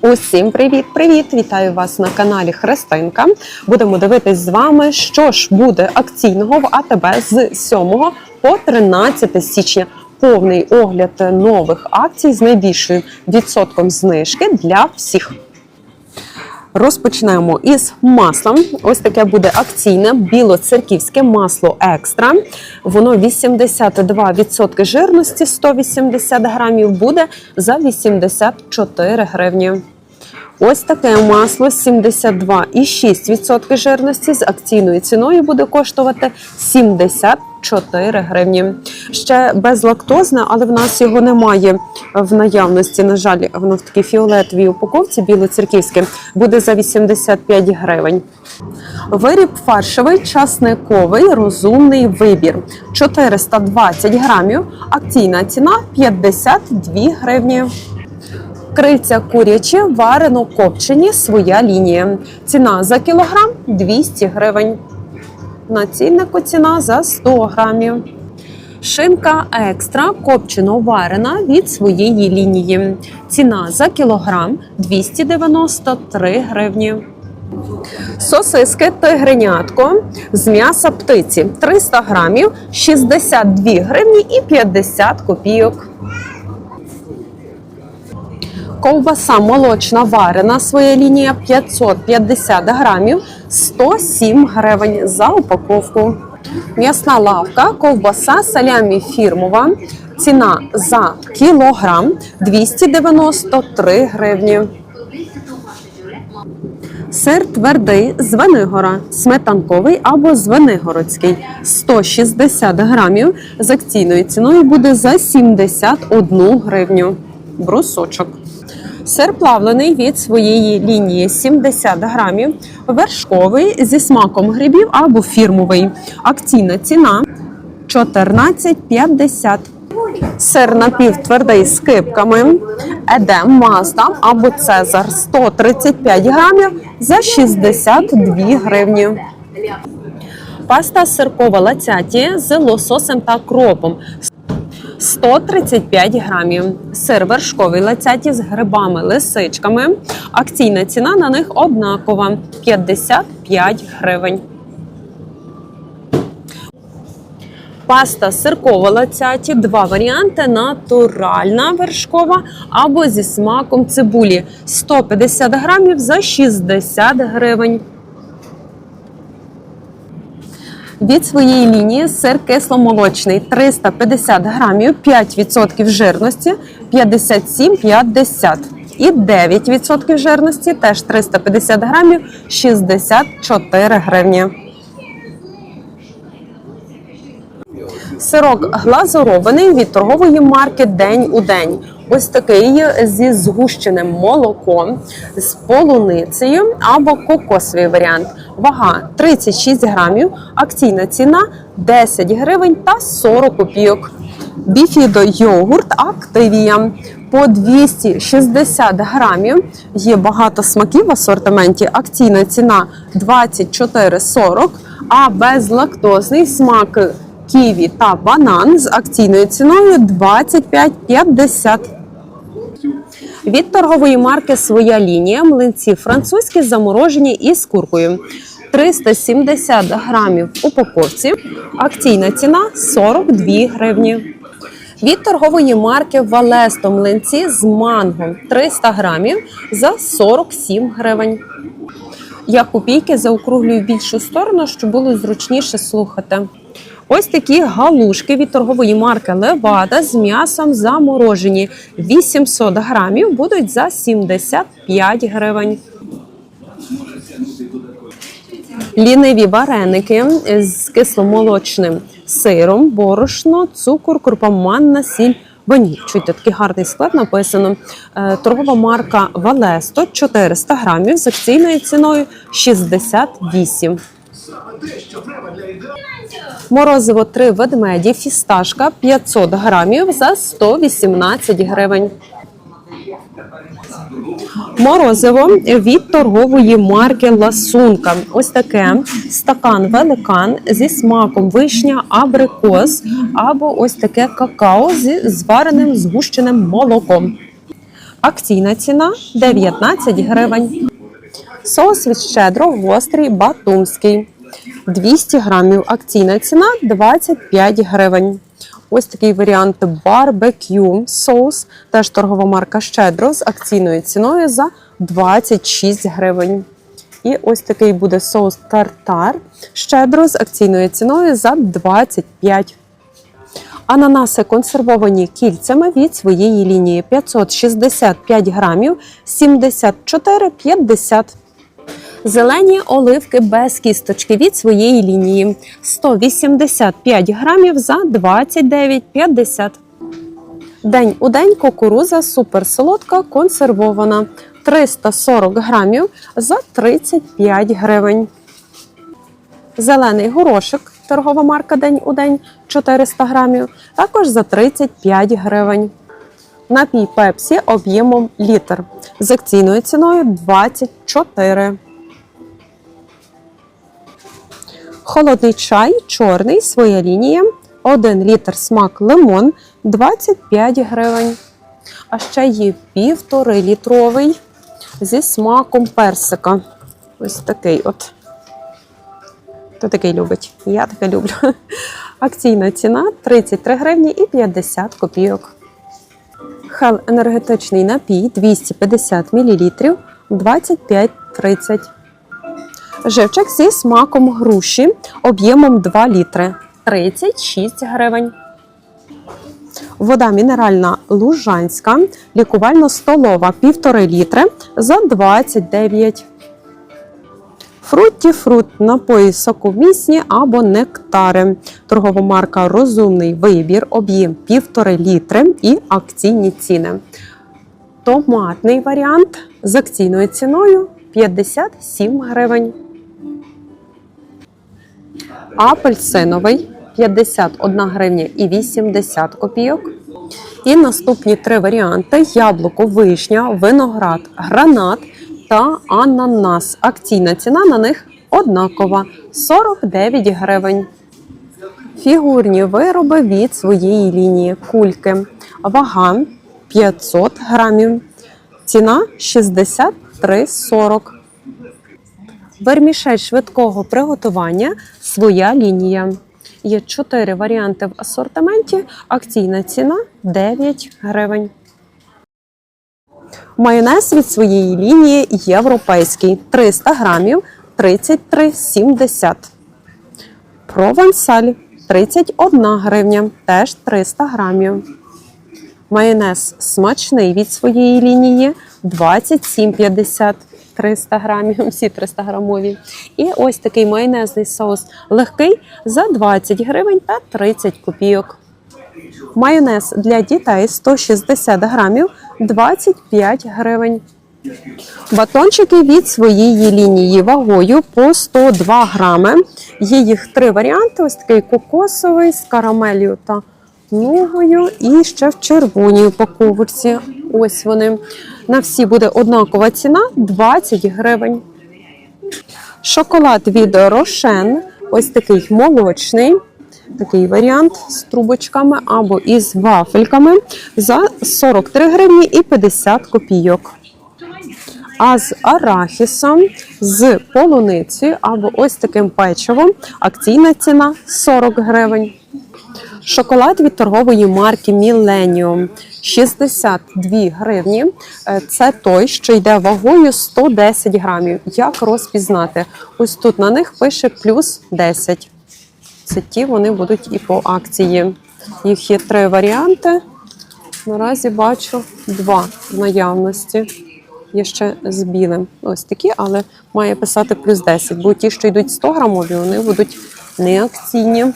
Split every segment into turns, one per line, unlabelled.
Усім привіт-привіт! Вітаю вас на каналі Христинка. Будемо дивитись з вами, що ж буде акційного в АТБ з 7 по 13 січня. Повний огляд нових акцій з найбільшим відсотком знижки для всіх. Розпочнемо із маслом. Ось таке буде акційне білоцерківське масло екстра. Воно 82% жирності, 180 грамів буде за 84 гривні. Ось таке масло 72,6% жирності з акційною ціною буде коштувати 74 гривні. Ще безлактозне, але в нас його немає в наявності. На жаль, воно в такій фіолетовій упаковці білоцерківське буде за 85 гривень. Виріб фаршовий часниковий розумний вибір 420 грамів. Акційна ціна 52 гривні. Крильця курячі варено копчені своя лінія. Ціна за кілограм 200 гривень. На ціна за 100 грамів. Шинка екстра копчено варена від своєї лінії. Ціна за кілограм 293 гривні. Сосиски тигренятко з м'яса птиці 300 грамів 62 гривні і 50 копійок. Ковбаса молочна варена, своя лінія 550 грамів, 107 гривень за упаковку. М'ясна лавка, ковбаса салямі фірмова. Ціна за кілограм 293 гривні. Сир твердий з Венигора, сметанковий або звенигородський 160 грамів з акційною ціною буде за 71 гривню. Брусочок. Сир плавлений від своєї лінії 70 грамів, вершковий зі смаком грибів або фірмовий. Акційна ціна 14,50. Сир напівтвердий з кипками, едем Мазда або Цезар 135 грамів за 62 гривні. Паста сиркова лацяті з лососем та кропом 135 грамів. Сир вершковий лацяті з грибами, лисичками. Акційна ціна на них однакова 55 гривень. Паста сиркова лацяті, два варіанти: натуральна вершкова або зі смаком цибулі 150 грамів за 60 гривень. Від своєї лінії сир кисломолочний 350 грамів, 5% жирності 57,50. І 9% жирності теж 350 грамів 64 гривні. Сирок глазурований від торгової марки День у день. Ось такий зі згущеним молоком, з полуницею або кокосовий варіант. Вага 36 грамів, акційна ціна 10 гривень та 40 копійок. Біфідо йогурт Активія по 260 грамів. Є багато смаків в асортименті. Акційна ціна 24,40, а безлактозний смак ківі та банан з акційною ціною 25,50. Від торгової марки Своя лінія млинці французькі заморожені із куркою. 370 грамів в упаковці. Акційна ціна 42 гривні. Від торгової марки Валесто млинці з манго 300 грамів за 47 гривень. Я копійки заокруглюю більшу сторону, щоб було зручніше слухати. Ось такі галушки від торгової марки Левада з м'ясом заморожені 800 грамів будуть за 75 гривень. Ліниві вареники з кисломолочним сиром, борошно, цукор, крупа сіль, ваніль. Чуйте, такий гарний склад написано. Е, Торгова марка Валесто 400 грамів з акційною ціною 68. Морозиво 3 ведмеді, фісташка 500 грамів за 118 гривень. Морозиво від торгової марки Ласунка. Ось таке стакан великан зі смаком вишня, абрикос або ось таке какао зі звареним згущеним молоком. Акційна ціна 19 гривень. Соус від щедро гострий батумський. 200 грамів. Акційна ціна 25 гривень. Ось такий варіант барбекю соус, теж торгова марка Щедро з акційною ціною за 26 гривень. І ось такий буде соус тартар щедро з акційною ціною за 25. Ананаси консервовані кільцями від своєї лінії 565 грамів 74,50. Зелені оливки без кісточки від своєї лінії 185 грамів за 29,50. День у день кукуруза суперсолодка консервована 340 грамів за 35 гривень. Зелений горошок, торгова марка День у день 400 грамів, також за 35 гривень. Напій Пепсі об'ємом літр з акційною ціною 24. Холодний чай чорний, своя лінія. 1 літр смак лимон 25 гривень. А ще є півтори літровий зі смаком персика. Ось такий от. Хто такий любить? Я таке люблю. Акційна ціна 33 гривні і 50 копійок. Хел енергетичний напій 250 мл 25,30. Живчик зі смаком груші об'ємом 2 літри 36 гривень. Вода мінеральна лужанська, лікувально-столова 1,5 літри за 29. Фрутті фрут напої соковмісні або нектари. Торгова марка Розумний вибір, об'єм 1,5 літри і акційні ціни. Томатний варіант з акційною ціною 57 гривень. Апельсиновий 51 гривня і 80 копійок. І наступні три варіанти: яблуко, вишня, виноград, гранат та ананас. Акційна ціна на них однакова 49 гривень. Фігурні вироби від своєї лінії кульки. Вага 500 грамів. Ціна 63,40. Вермішель швидкого приготування своя лінія. Є чотири варіанти в асортименті. Акційна ціна 9 гривень. Майонез від своєї лінії європейський 300 грамів 33,70. Провансаль 31 гривня, теж 300 грамів. Майонез смачний від своєї лінії 27,50 300 грамів, всі 300 грамові. І ось такий майонезний соус легкий за 20 гривень та 30 копійок. Майонез для дітей 160 грамів 25 гривень. Батончики від своєї лінії вагою по 102 грами. Є їх три варіанти: ось такий кокосовий з карамелью та ногою, і ще в червоній упаковці. Ось вони. На всі буде однакова ціна 20 гривень. Шоколад від Рошен, ось такий молочний. Такий варіант з трубочками або із вафельками за 43 гривні і 50 копійок. А з арахісом, з полуницею або ось таким печивом акційна ціна 40 гривень. Шоколад від торгової марки Millennium 62 гривні. Е, Це той, що йде вагою 110 грамів. Як розпізнати? Ось тут на них пише плюс 10. Це ті вони будуть і по акції. Їх є три варіанти. Наразі бачу два наявності. Є ще з білим. Ось такі, але має писати плюс 10, бо ті, що йдуть 100 грамові, вони будуть не акційні.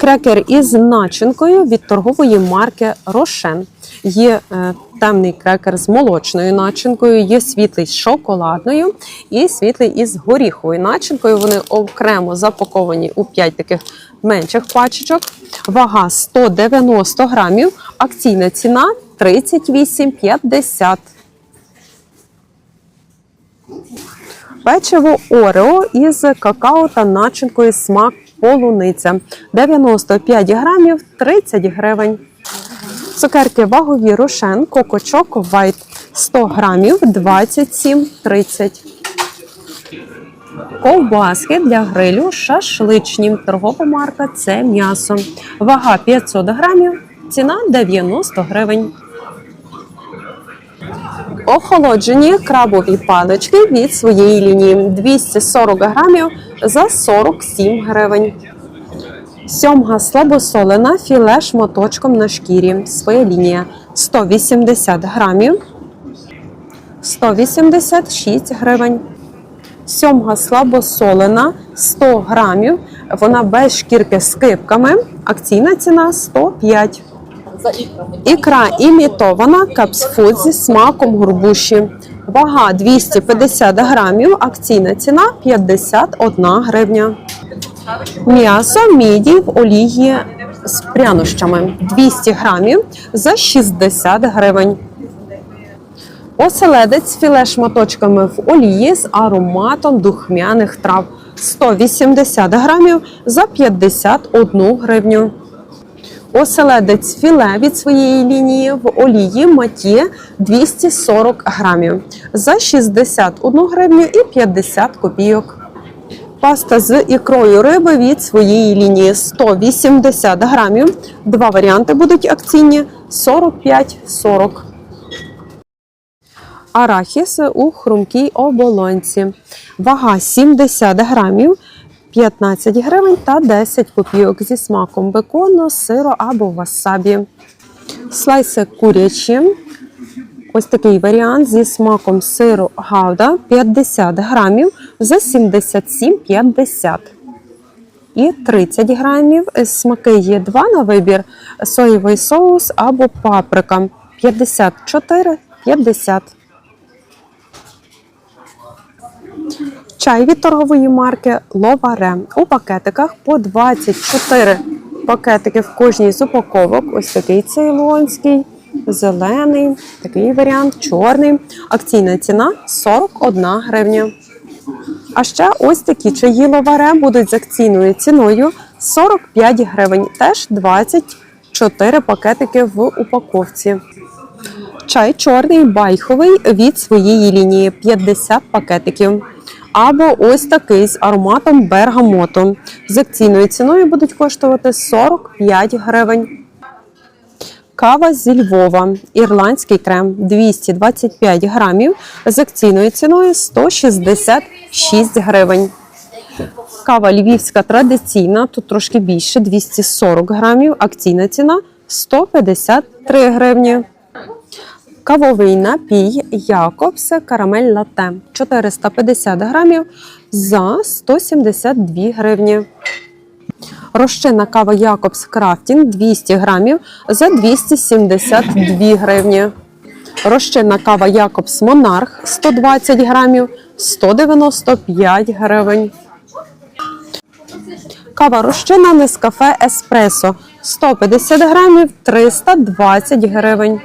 Крекер із начинкою від торгової марки Рошен. Є е, темний крекер з молочною начинкою, є світлий з шоколадною і світлий із горіховою начинкою. Вони окремо запаковані у 5 таких менших пачечок. Вага 190 грамів, акційна ціна 38,50. Печиво Орео із какао та начинкою смак полуниця. 95 грамів 30 гривень. Цукерки вагові Рошен, Кокочок Вайт 100 грамів 27,30. Ковбаски для грилю шашличні. Торгова марка це м'ясо. Вага 500 грамів, ціна 90 гривень. Охолоджені крабові палички від своєї лінії 240 грамів за 47 гривень. Сьомга слабосолена філе шматочком на шкірі. Своя лінія 180 грамів, 186 гривень. Сьомга слабосолена 100 грамів. Вона без шкірки з кипками. Акційна ціна 105. Ікра імітована капсфуд зі смаком горбуші. Вага 250 грамів. Акційна ціна 51 гривня. М'ясо міді в олії з прянощами 200 грамів за 60 гривень. Оселедець філе шматочками в олії з ароматом духмяних трав 180 грамів за 51 гривню. Оселедець філе від своєї лінії в олії маті 240 грамів за 61 гривню і 50 копійок. Паста з ікрою риби від своєї лінії 180 грамів. Два варіанти будуть акційні 45-40. Арахіс у хрумкій оболонці. Вага 70 грамів, 15 гривень та 10 копійок зі смаком бекону, сиру або васабі. Слайси курячі. Ось такий варіант зі смаком сиру гауда 50 грамів за 77,50. І 30 грамів. Смаки є два на вибір: соєвий соус або паприка 54,50. Чай від торгової марки Ловаре у пакетиках по 24 пакетики в кожній з упаковок. Ось такий цейлонський, зелений, такий варіант, чорний. Акційна ціна 41 гривня. А ще ось такі чаї ловаре будуть з акційною ціною 45 гривень. Теж 24 пакетики в упаковці. Чай чорний байховий від своєї лінії 50 пакетиків. Або ось такий з ароматом бергамоту. З акційною ціною будуть коштувати 45 гривень. Кава зі Львова. Ірландський крем 225 грамів. З акційною ціною 166 гривень. Кава львівська традиційна, тут трошки більше 240 грамів. Акційна ціна 153 гривні. Кавовий напій Якобс карамель латте 450 грамів за 172 гривні. Розчинна кава Якобс Крафтінг 200 грамів за 272 гривні. Розчинна кава Якобс Монарх 120 грамів 195 гривень. Кава розчинна Нескафе Еспресо 150 грамів 320 гривень.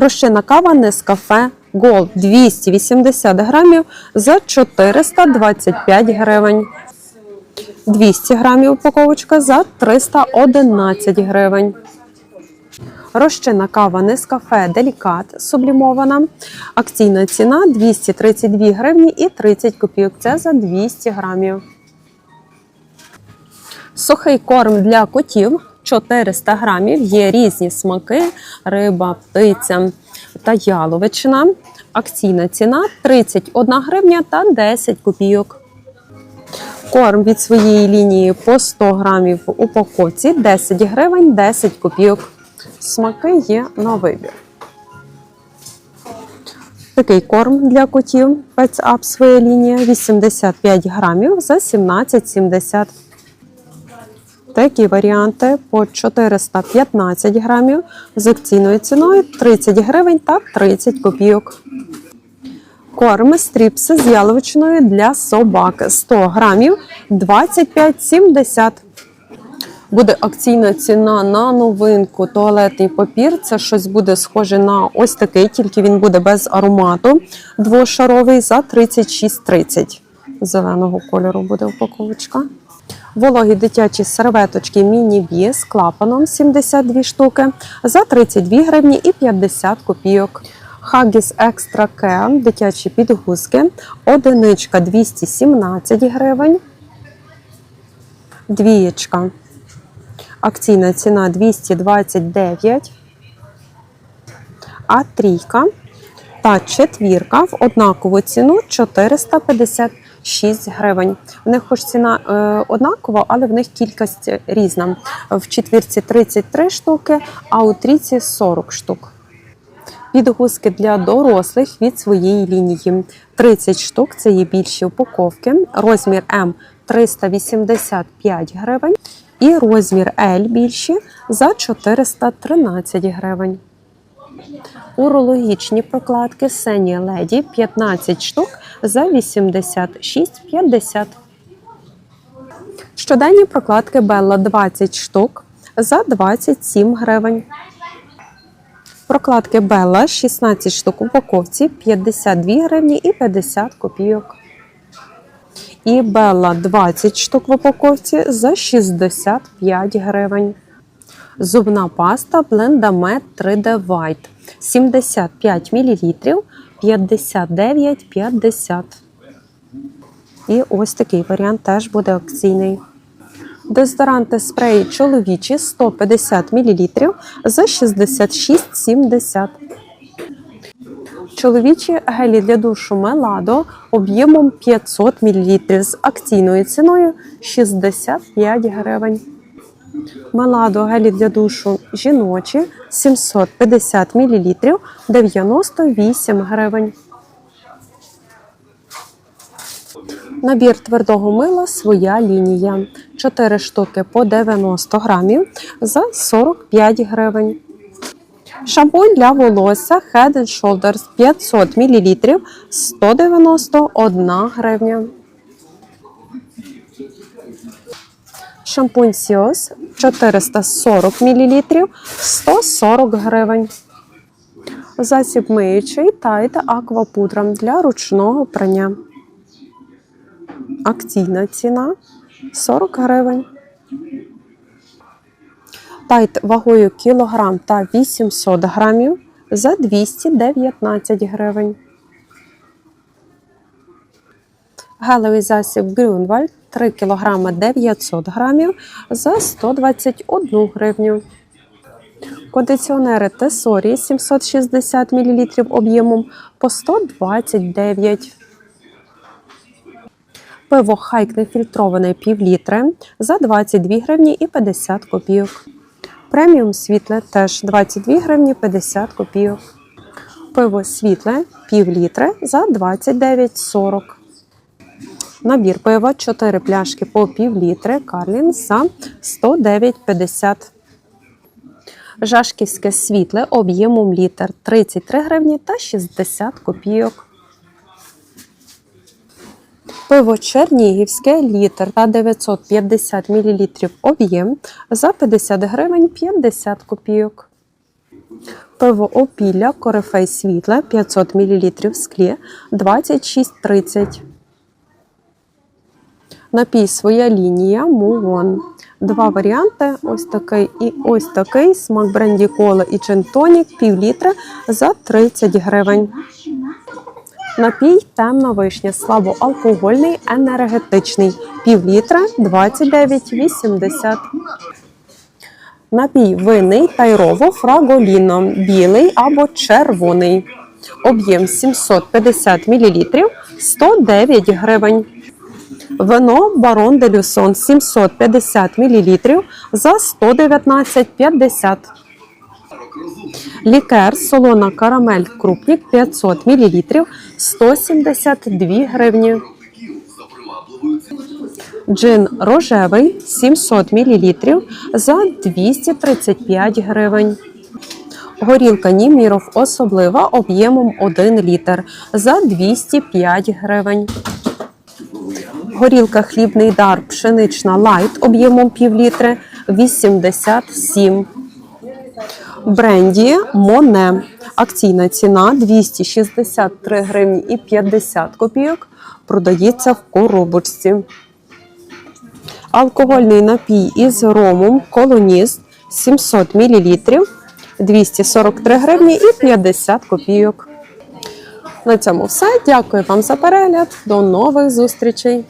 Розчинна кава Нескафе Gold 280 грамів за 425 гривень. 200 грамів упаковочка за 311 гривень. Розчинна кава Нескафе Делікат сублімована. Акційна ціна 232 гривні і 30 копійок. Це за 200 грамів. Сухий корм для котів 400 грамів. Є різні смаки: риба, птиця та яловичина. Акційна ціна 31 гривня та 10 копійок. Корм від своєї лінії по 100 грамів в упаковці 10 гривень 10 копійок. Смаки є на вибір. Такий корм для котів Pets Up своя лінія 85 грамів за 17,70. Такі варіанти по 415 грамів з акційною ціною 30 гривень та 30 копійок. Корм стріпси з яловичиною для собак 100 грамів 25,70. Буде акційна ціна на новинку туалетний папір. Це щось буде схоже на ось такий, тільки він буде без аромату. Двошаровий за 36,30. Зеленого кольору буде упаковочка. Вологі дитячі серветочки міні-бі з клапаном 72 штуки за 32 гривні і 50 копійок. Хагіс Екстра Ке, дитячі підгузки, одиничка 217 гривень, двієчка. Акційна ціна 229, а трійка та четвірка в однакову ціну 456 гривень. В них хоч ціна е, однакова, але в них кількість різна. В четвірці 33 штуки, а у трійці 40 штук. Підгузки для дорослих від своєї лінії. 30 штук це є більші упаковки. Розмір М 385 гривень. І розмір L більші за 413 гривень. Урологічні прокладки Сені Леді 15 штук за 86,50. Щоденні прокладки Белла 20 штук за 27 гривень. Прокладки Белла 16 штук упаковці 52 гривні і 50 копійок. І Белла 20 штук в упаковці за 65 гривень. Зубна паста Blendamед 3D White 75 мл 59,50. І ось такий варіант теж буде акційний. Дезодоранти спреї чоловічі 150 мл за 66,70. Чоловічі гелі для душу Меладо об'ємом 500 мл з акційною ціною 65 гривень. Меладо гелі для душу жіночі 750 мл 98 гривень. Набір твердого мила своя лінія. 4 штуки по 90 грамів за 45 гривень. Шампунь для волосся Head Shoulders 500 мл 191 гривня. Шампунь Сіос 440 мл 140 гривень. Засіб миючий Тайд Аквапудра для ручного прання. Акційна ціна 40 гривень. Тайт вагою кілограм та 800 грамів за 219 гривень. Гелевий засіб Грюнвальд 3 кг 900 грамів за 121 гривню. Кондиціонери Тесорі 760 мл об'ємом по 129 Пиво хайк нефільтроване півлітри за 22 гривні і 50 копійок. Преміум світле теж 22 гривні 50 копійок. Пиво світле півлітри за 29,40. Набір пива 4 пляшки по півлітри Карлін за 109,50. Жашківське світле об'ємом літр 33 гривні та 60 копійок. Пиво Чернігівське літр та 950 мл об'єм за 50 гривень 50 копійок. Пиво Опілля Корифей світле 500 мл в склі 26,30. Напій своя лінія Мувон. Два варіанти: ось такий і ось такий. Смак бренді кола і джин-тонік пів літра за 30 гривень. Напій темна вишня, слабоалкогольний, енергетичний. Пів літра 29,80. Напій винний тайрово фраголіно, білий або червоний. Об'єм 750 мл 109 гривень. Вино Барон де Люсон 750 мл за 119,50. Лікер солона карамель крупнік 500 мл 172 гривні. Джин рожевий 700 мл за 235 гривень. Горілка Німіров особлива об'ємом 1 літр за 205 гривень. Горілка хлібний дар пшенична лайт об'ємом пів літри 87. Бренді Моне. Акційна ціна 263 гривні і 50 копійок. Продається в коробочці. Алкогольний напій із ромом колоніст 700 мл 243 гривні і 50 копійок. На цьому все. Дякую вам за перегляд. До нових зустрічей.